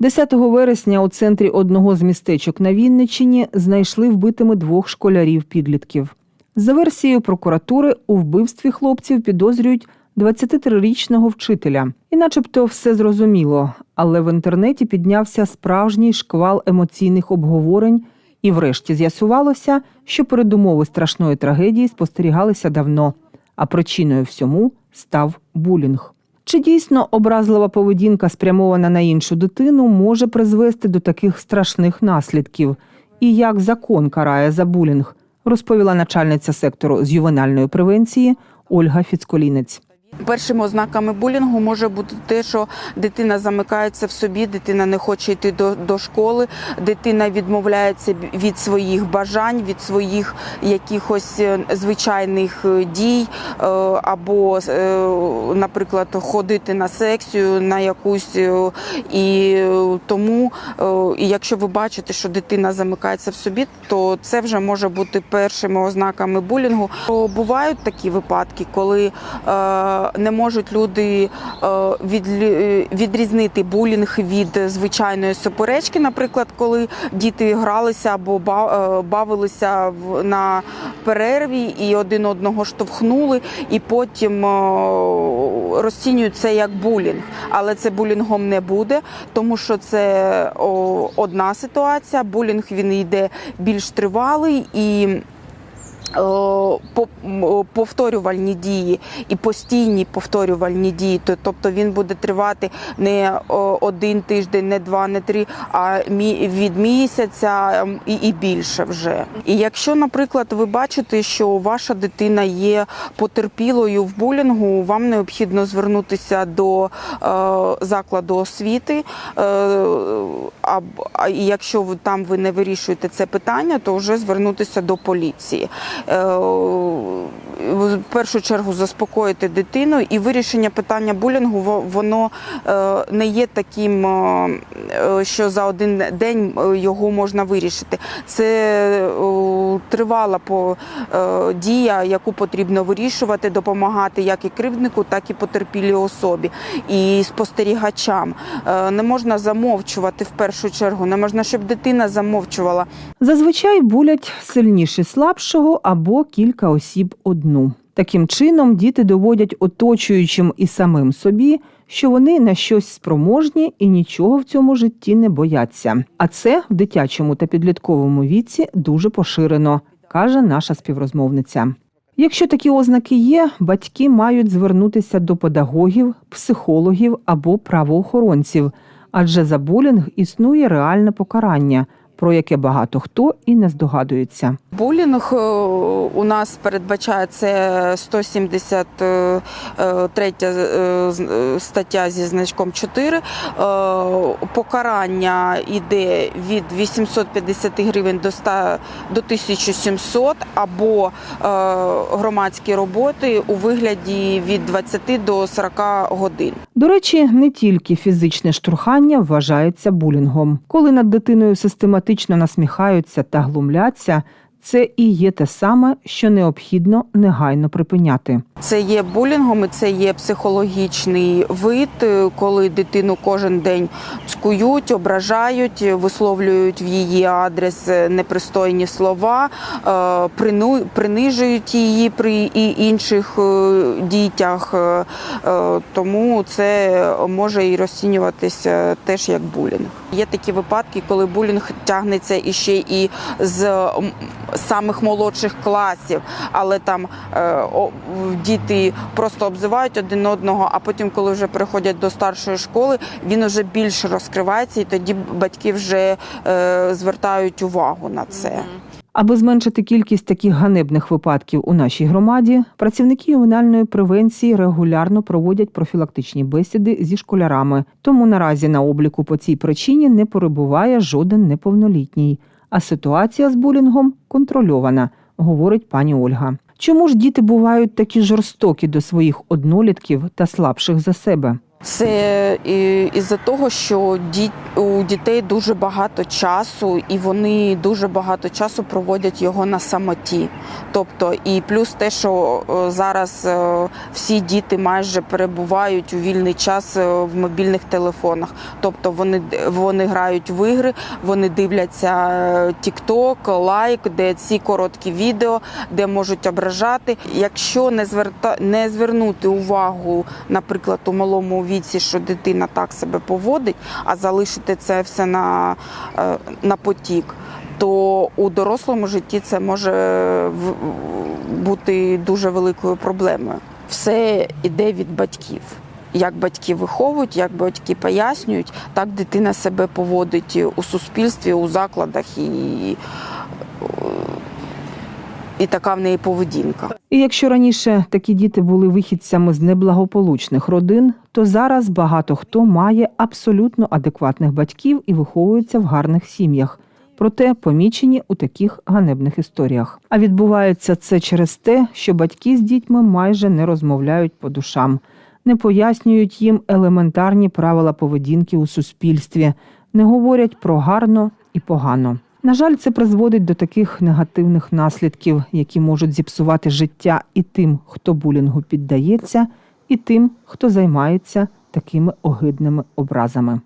10 вересня у центрі одного з містечок на Вінниччині знайшли вбитими двох школярів-підлітків. За версією прокуратури, у вбивстві хлопців підозрюють 23-річного вчителя. І начебто все зрозуміло, але в інтернеті піднявся справжній шквал емоційних обговорень, і врешті з'ясувалося, що передумови страшної трагедії спостерігалися давно, а причиною всьому став булінг. Чи дійсно образлива поведінка, спрямована на іншу дитину, може призвести до таких страшних наслідків? І як закон карає за булінг, розповіла начальниця сектору з ювенальної превенції Ольга Фіцколінець. Першими ознаками булінгу може бути те, що дитина замикається в собі, дитина не хоче йти до, до школи, дитина відмовляється від своїх бажань, від своїх якихось е, звичайних е, дій, е, або, наприклад, ходити на секцію на якусь. І тому, якщо ви бачите, що дитина замикається в собі, то це вже може бути першими ознаками булінгу. Бувають такі випадки, коли не можуть люди е, е, відрізнити булінг від звичайної суперечки, наприклад, коли діти гралися або е, бавилися на перерві і один одного штовхнули, і потім розцінюють це як булінг. Але це булінгом не буде, тому що це одна ситуація. Булінг він йде більш тривалий і. Е, по- повторювальні дії і постійні повторювальні дії. То- Тобто він буде тривати не один тиждень, не два, не три, а від місяця і, більше вже. І якщо, наприклад, ви бачите, що ваша дитина є потерпілою в булінгу, вам необхідно звернутися до е, закладу освіти. Е, а якщо там ви не вирішуєте це питання, то вже звернутися до поліції. 呃。В першу чергу заспокоїти дитину і вирішення питання булінгу во- воно е, не є таким, е, е, що за один день його можна вирішити. Це тривала дія, яку потрібно вирішувати, допомагати як і кривднику, так і потерпілій особі і спостерігачам. Не можна замовчувати в першу чергу, не можна, щоб дитина замовчувала. Зазвичай булять сильніші слабшого або кілька осіб одну. Таким чином діти доводять оточуючим і самим собі, що вони на щось спроможні і нічого в цьому житті не бояться. А це в дитячому та підлітковому віці дуже поширено, каже наша співрозмовниця. Якщо такі ознаки є, батьки мають звернутися до педагогів, психологів або правоохоронців, адже за булінг існує реальне покарання, про яке багато хто і не здогадується. Булінг е, у нас передбачає це 173 е, е, стаття зі значком 4. Е, Покарання йде від 850 гривень до 100, до 1700 або громадські роботи у вигляді від 20 до 40 годин. До речі, не тільки фізичне штурхання вважається булінгом. Коли над дитиною систематично насміхаються та глумляться, це і є те саме, що необхідно негайно припиняти. Це є булінгом, і це є психологічний вид, е, коли дитину кожен день цкують, ображають, висловлюють в її адрес е, непристойні слова, е, принижують її при інших е, дітях. Е, е, Тому це може і розцінюватися теж як булінг. Є такі випадки, коли булінг тягнеться іще і з самих молодших класів, але там е, о, діти просто обзивають один одного, а потім, коли вже переходять до старшої школи, він вже більше розкривається, і тоді батьки вже е, звертають увагу на це. Аби зменшити кількість таких ганебних випадків у нашій громаді, працівники ювенальної превенції регулярно проводять профілактичні бесіди зі школярами. Тому наразі на обліку по цій причині не перебуває жоден неповнолітній. А ситуація з булінгом контрольована, говорить пані Ольга. Чому ж діти бувають такі жорстокі до своїх однолітків та слабших за себе? Це із-за того, що у дітей дуже багато часу, і вони дуже багато часу проводять його на самоті. Тобто, і плюс те, що е, зараз е, всі діти майже перебувають у вільний час е, в мобільних телефонах. Тобто вони, вони грають в ігри, вони дивляться е, TikTok, лайк, де ці короткі відео, де можуть ображати. Якщо не зверта не звернути увагу, наприклад, у малому віці, що дитина так себе поводить, а залишити це все на, е, на потік. То у дорослому житті це може бути дуже великою проблемою. Все йде від батьків. Як батьки виховують, як батьки пояснюють, так дитина себе поводить у суспільстві, у закладах і, і така в неї поведінка. І якщо раніше такі діти були вихідцями з неблагополучних родин, то зараз багато хто має абсолютно адекватних батьків і виховується в гарних сім'ях. Проте помічені у таких ганебних історіях. А відбувається це через те, що батьки з дітьми майже не розмовляють по душам, не пояснюють їм елементарні правила поведінки у суспільстві, не говорять про гарно і погано. На жаль, це призводить до таких негативних наслідків, які можуть зіпсувати життя і тим, хто булінгу піддається, і тим, хто займається такими огидними образами.